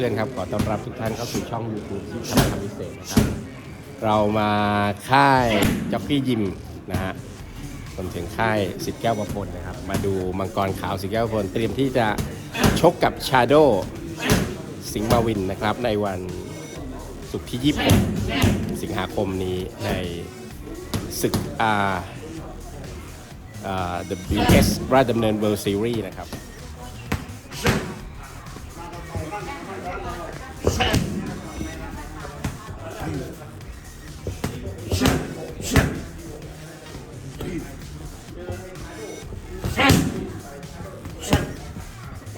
พื่อนๆครับขอต้อนรับทุกท่านเข้าสู่ช่อง YouTube ที่ทำคำพิเศษนะครับ เรามาค่ายจ็อกกี้ยิมนะฮะรวมถึงค่ายสิทธิ์แก้วประพลนะครับ มาดูมังกรขาวสิทธิ์แก้วประพลเตรียมที่จะชกกับชาโดสิงห์มาวินนะครับ ในวันศุกร์ที่ 26 สิงหาคมนี้ในศึกอาอ่า WS ราชดำเนิน World Series นะครับ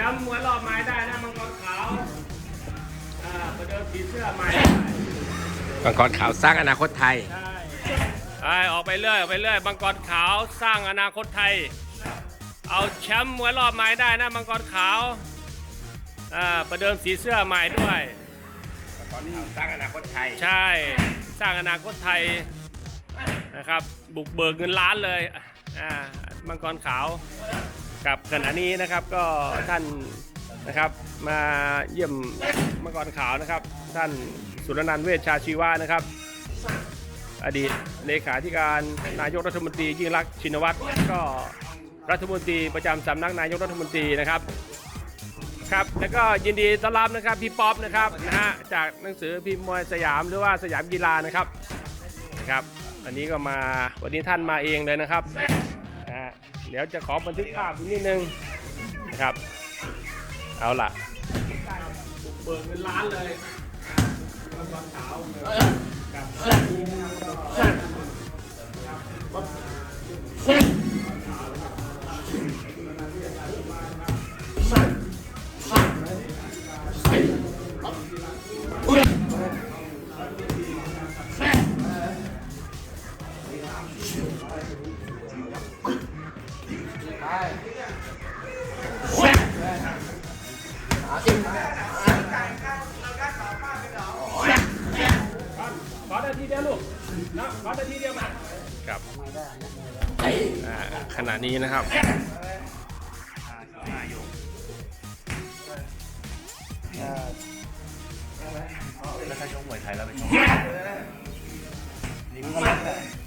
ชมป์มวยรอบไม้ได้นะมังกรขาวอ่าประเดิมผีเสื้อใหม่มังกรขาวสร้างอนาคตไทยใช่ไปออกไปเรื่อยออกไปเรื่อยมังกรขาวสร้างอนาคตไทย เอาแชมป์มวยรอบไม้ได้นะมังกรขาวอ่าประเดิมสีเสื้อใหม่ด้วยมังกรขาวสร้างอนาคตไทย ใช่ สร้างอนาคตไทยนะครับ บุกเบิกเงินล้านเลยอ่ามังกรขาว กับขณะนี้นะครับก็ท่านนะครับมาเยี่ยมมังกรขาวนะครับ ท่านสุรนันท์เวชชาชีวะนะครับ อดีตเลขาธิการนายกรัฐมนตรียิ่งรักษณ์ชินวัตรก็รัฐมนตรีประจำสำนักนายกรัฐมนตรีนะครับครับแล้วก็ยินดีต้อนรับนะครับพี่ป๊อปนะครับนะฮะจากหนังสือพิมพ์มวยสยามหรือว่าสยามกีฬานะครับนะครับอันนี้ก็มาวันนี้ท่านมาเองเลยนะครับ เดี๋ยวจะขอบันทึกภาพนิดนึงนะครับ เอาล่ะ เปิดเป็นร้านเลยมังกรขา ขอนาทีเดียวลูกนะขอนาทีเดียวมาครับอ่าขณะนี้นะครับแล้วถ้าชกมวยไทยแล้วไปชกนี่มันก็แล้วแ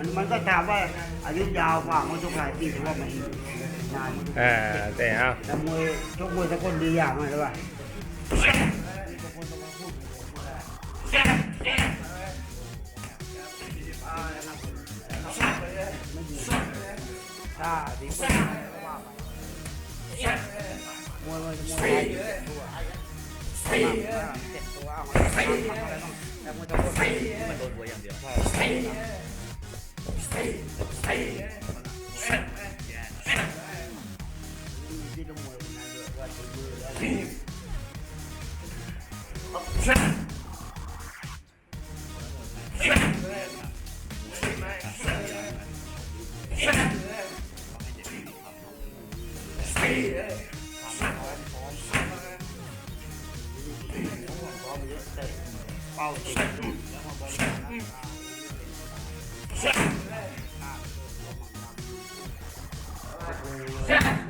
มันมันก็ถามว่าอายุยาวกว่ามันชกหลายปีถือว่ามันนานอ่าแต่เอา แต่มวยชกมวยตะคนดีอย่างไรหรือเปล่าถ้าดีกว่าว่าไปมวยมันมวยไทยเจ็ดตัวเจ็ดตัวเอามาทำอะไรบ้างแต่มวยตะคนมันโดนหัวอย่างเดียว ที่ ต้